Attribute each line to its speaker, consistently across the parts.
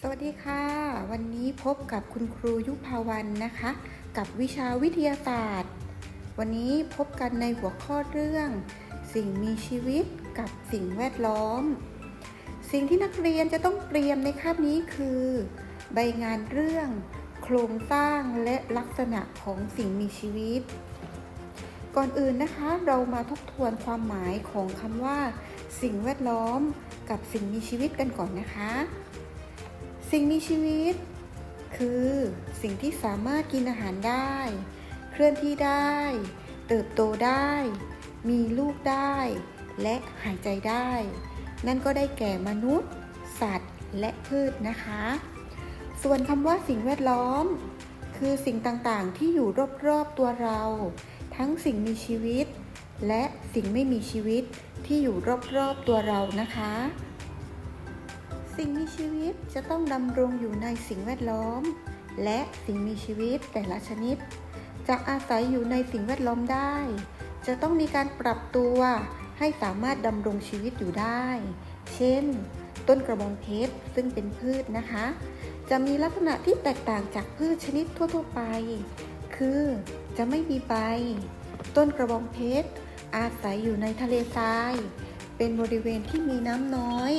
Speaker 1: สวัสดีค่ะ วันนี้พบกับคุณครูยุพาวันนะคะ กับวิชาวิทยาศาสตร์ วันนี้พบกันในหัวข้อเรื่อง สิ่งมีชีวิตกับสิ่งแวดล้อม สิ่งที่นักเรียนจะต้องเตรียมในคาบนี้คือ ใบงานเรื่อง โครงสร้างและลักษณะของสิ่งมีชีวิต ก่อนอื่นนะคะเรามาทบทวนความหมายของคำว่า สิ่งแวดล้อม กับสิ่งมีชีวิตกันก่อนนะคะ สิ่งมีชีวิต คือสิ่งที่สามารถกินอาหารได้ เคลื่อนที่ได้ เติบโตได้ มีลูกได้ และหายใจได้ นั่นก็ได้แก่มนุษย์ สัตว์ และพืชนะคะ ส่วนคำว่าสิ่งแวดล้อม คือสิ่งต่างๆที่อยู่รอบๆตัวเรา ทั้งสิ่งมีชีวิต และสิ่งไม่มีชีวิตที่อยู่รอบๆตัวเรานะคะ สิ่งมีชีวิตจะต้องดำรงอยู่ในสิ่งแวดล้อม และสิ่งมีชีวิตแต่ละชนิด จะอาศัยอยู่ในสิ่งแวดล้อมได้ จะต้องมีการปรับตัวให้สามารถดำรงชีวิตอยู่ได้ เช่น ต้นกระบองเพชรซึ่งเป็นพืชนะคะ จะมีลักษณะที่แตกต่างจากพืชชนิดทั่ว ๆ ไป คือจะไม่มีใบ ต้นกระบองเพชรอาศัยอยู่ในทะเลทราย เป็นบริเวณที่มีน้ำน้อย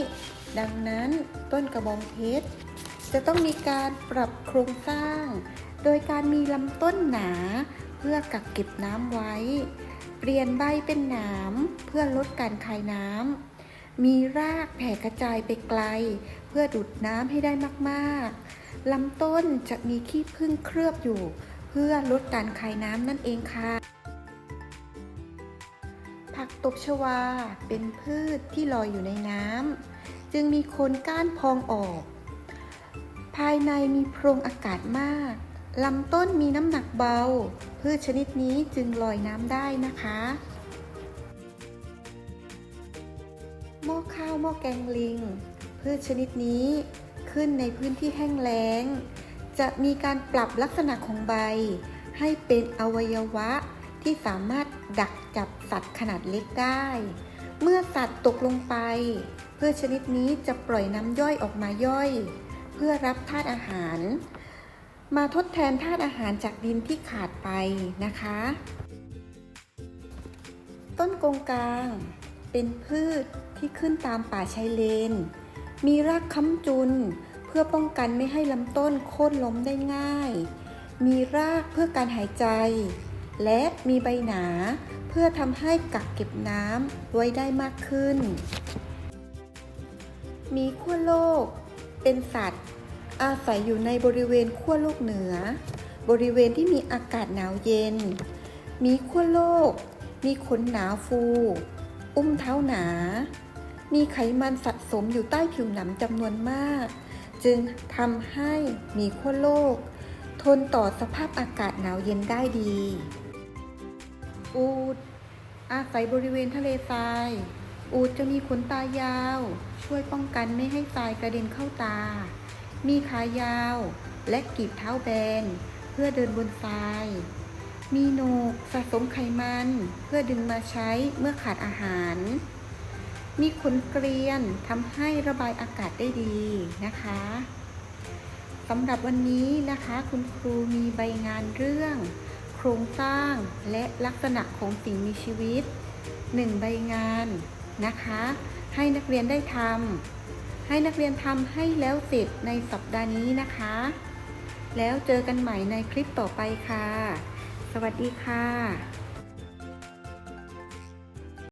Speaker 1: ดังนั้นต้นกระบองเพชรจะต้องมีการปรับโครงสร้าง โดยการมีลำต้นหนาเพื่อกักเก็บน้ำไว้ เปลี่ยนใบเป็นหนามเพื่อลดการคายน้ำ มีรากแผ่กระจายไปไกล เพื่อดูดน้ำให้ได้มากๆลำต้นจะมีขี้ผึ้งเคลือบอยู่ เพื่อลดการคายน้ำนั่นเองค่ะ ตบชวาเป็นพืชที่ลอยอยู่ในน้ำจึงมีโคนก้านพองออก ภายในมีโพรงอากาศมากลำต้นมีน้ำหนักเบา พืชชนิดนี้จึงลอยน้ำได้นะคะ หม้อข้าวหม้อแกงลิง พืชชนิดนี้ขึ้นในพื้นที่แห้งแล้ง จะมีการปรับลักษณะของใบ ให้เป็นอวัยวะ ที่สามารถดักจับสัตว์ขนาดเล็กได้ เมื่อสัตว์ตกลงไปพืชชนิดนี้จะปล่อยน้ำย่อยออกมาย่อย เพื่อรับธาตุอาหาร มาทดแทนธาตุอาหารจากดินที่ขาดไปนะคะ ต้นกงกลาง เป็นพืชที่ขึ้นตามป่าชายเลน มีรากค้ำจุนเพื่อป้องกันไม่ให้ลำต้นโค่นล้มได้ง่าย มีรากเพื่อการหายใจ และมีใบหนา เพื่อทำให้กักเก็บน้ำไว้ได้มากขึ้น มีขั้วโลก เป็นสัตว์ อาศัยอยู่ในบริเวณขั้วโลกเหนือ บริเวณที่มีอากาศหนาวเย็น มีขั้วโลก มีขนหนาฟู อุ้มเท้าหนา มีไขมันสะสมอยู่ใต้ผิวหนังจำนวนมาก จึงทำให้มีขั้วโลกทนต่อสภาพอากาศหนาวเย็นได้ดี อูดอาศัยบริเวณทะเลทราย อูดจะมีขนตายาว ช่วยป้องกันไม่ให้ทรายกระเด็นเข้าตา มีขายาวและกีบเท้าแบน เพื่อเดินบนทราย มีโหนกสะสมไขมัน เพื่อดึงมาใช้เมื่อขาดอาหาร มีขนเกลียนทำให้ระบายอากาศได้ดีนะคะสำหรับวันนี้นะคะคุณครูมีใบงานเรื่อง โครงสร้างและลักษณะของสิ่งมีชีวิตหนึ่งใบงานนะคะ ให้นักเรียนได้ทำให้นักเรียนทำให้แล้วเสร็จในสัปดาห์นี้นะคะ แล้วเจอกันใหม่ในคลิปต่อไปค่ะ สวัสดีค่ะ